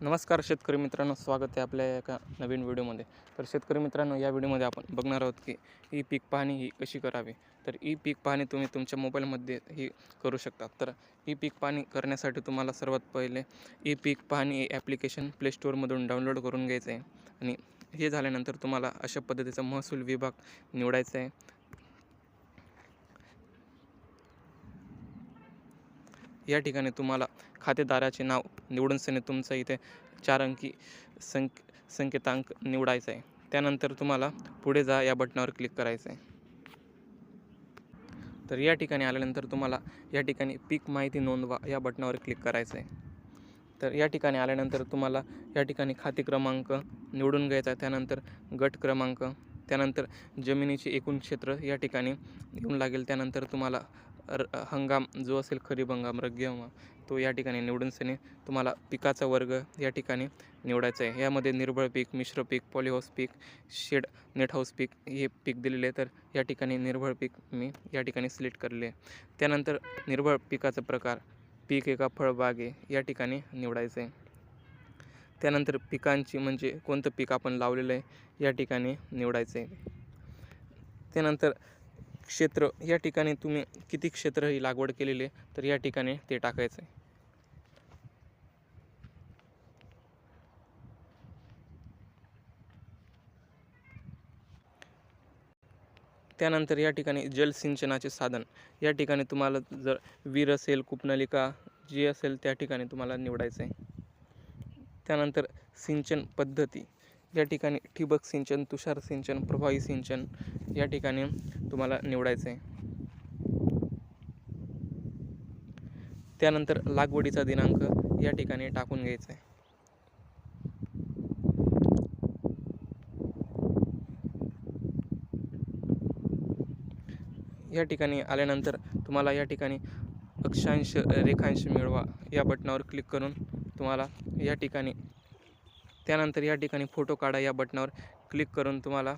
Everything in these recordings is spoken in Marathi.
नमस्कार शेतकरी मित्रांनो स्वागत आहे आपल्या एका नवीन व्हिडिओमध्ये. तर शेतकरी मित्रांनो या व्हिडिओमध्ये आपण बघणार आहोत की ई पीक पाहणी ही कशी करावी. तर ई पीक पाहणी तुम्ही तुमच्या मोबाईलमध्ये ही करू शकता तर ई पीक पाहणी करण्यासाठी तुम्हाला सर्वात पहिले ई पीक पाहणी ॲप्लिकेशन प्लेस्टोअरमधून डाउनलोड करून घ्यायचं आहे. आणि हे झाल्यानंतर तुम्हाला अशा पद्धतीचा महसूल विभाग निवडायचा आहे. या ठिकाणी तुम्हाला खातेदाराचे नाव निवडून सने तुमचं इथे चार अंकी संक संकेतांक निवडायचा आहे. त्यानंतर तुम्हाला पुढे जा या बटनावर क्लिक करायचं आहे. तर या ठिकाणी आल्यानंतर तुम्हाला या ठिकाणी पीक माहिती नोंदवा या बटनावर क्लिक करायचं आहे. तर या ठिकाणी आल्यानंतर तुम्हाला या ठिकाणी खाते क्रमांक निवडून घ्यायचा आहे. त्यानंतर गट क्रमांक त्यानंतर जमिनीचे एकूण क्षेत्र या ठिकाणी येऊन लागेल. त्यानंतर तुम्हाला र हंगाम जो असेल खरीप हंगाम रग्बी हंगाम तो या ठिकाणी निवडून सने तुम्हाला पिकाचा वर्ग या ठिकाणी निवडायचा आहे. यामध्ये निर्भळ पीक मिश्र पीक पॉलिहाऊस पीक शेड नेट हाऊस पीक हे पीक दिलेले आहे. तर या ठिकाणी निर्भळ पीक मी या ठिकाणी सिलेक्ट करले आहे. त्यानंतर निर्भळ पिकाचा प्रकार पीक एका फळबाग आहे या ठिकाणी निवडायचं आहे. त्यानंतर पिकांची म्हणजे कोणतं पीक आपण लावलेलं आहे या ठिकाणी निवडायचं आहे. त्यानंतर क्षेत्र या ठिकाणी तुम्ही किती क्षेत्र ही लागवड केलेली आहे तर या ठिकाणी ते टाकायचं आहे त्यानंतर या ठिकाणी जलसिंचनाचे साधन. या ठिकाणी तुम्हाला जर विहीर असेल कूपनलिका जी असेल त्या ठिकाणी तुम्हाला निवडायचं आहे त्यानंतर सिंचन पद्धती. या ठिकाणी ठिबक सिंचन तुषार सिंचन प्रभावी सिंचन या ठिकाणी तुम्हाला निवडायचं आहे त्यानंतर लागवडीचा दिनांक या ठिकाणी टाकून घ्यायचा आहे या ठिकाणी आल्यानंतर तुम्हाला या ठिकाणी अक्षांश रेखांश मिळवा या बटनावर क्लिक करून तुम्हाला या ठिकाणी त्यानंतर या ठिकाणी फोटो काढा या बटनावर क्लिक करून तुम्हाला.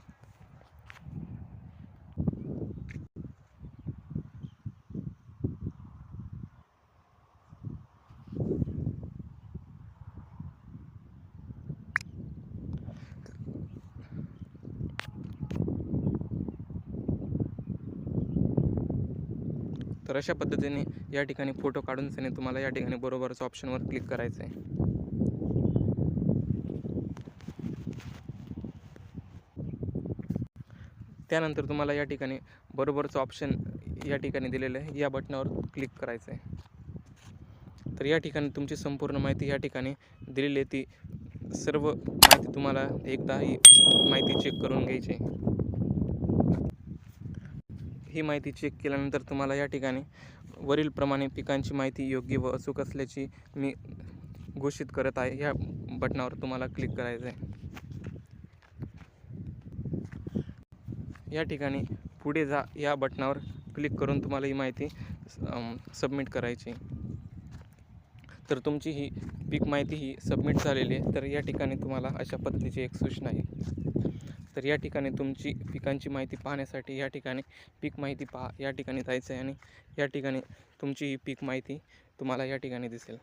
तर अशा पद्धतीने या ठिकाणी फोटो काढून सने तुम्हाला या ठिकाणी बरोबरच ऑप्शनवर क्लिक करायचं आहे त्यानंतर तुम्हाला या ठिकाणी बरोबरचं ऑप्शन या ठिकाणी दिलेलं आहे. या बटनावर क्लिक करायचं आहे तर या ठिकाणी तुमची संपूर्ण माहिती या ठिकाणी दिलेली आहे. ती सर्व माहिती तुम्हाला एकदा ही माहिती चेक करून घ्यायची आहे. ही माहिती चेक केल्यानंतर तुम्हाला या ठिकाणी वरीलप्रमाणे पिकांची माहिती योग्य व अचूक असल्याची मी घोषित करत आहे. ह्या बटनावर तुम्हाला क्लिक करायचं आहे या ठिकाणी पुढे जा या बटनावर क्लिक करून तुम्हाला ही माहिती सबमिट करायची. तर तुमची ही पीक माहिती ही सबमिट झालेली आहे. तर या ठिकाणी तुम्हाला अशा पद्धतीची एक सूचना आहे. तर या ठिकाणी तुमची पिकांची माहिती पाहण्यासाठी या ठिकाणी पीक माहिती पहा. या ठिकाणी जायचं आहे आणि या ठिकाणी तुमची ही पीक माहिती तुम्हाला या ठिकाणी दिसेल.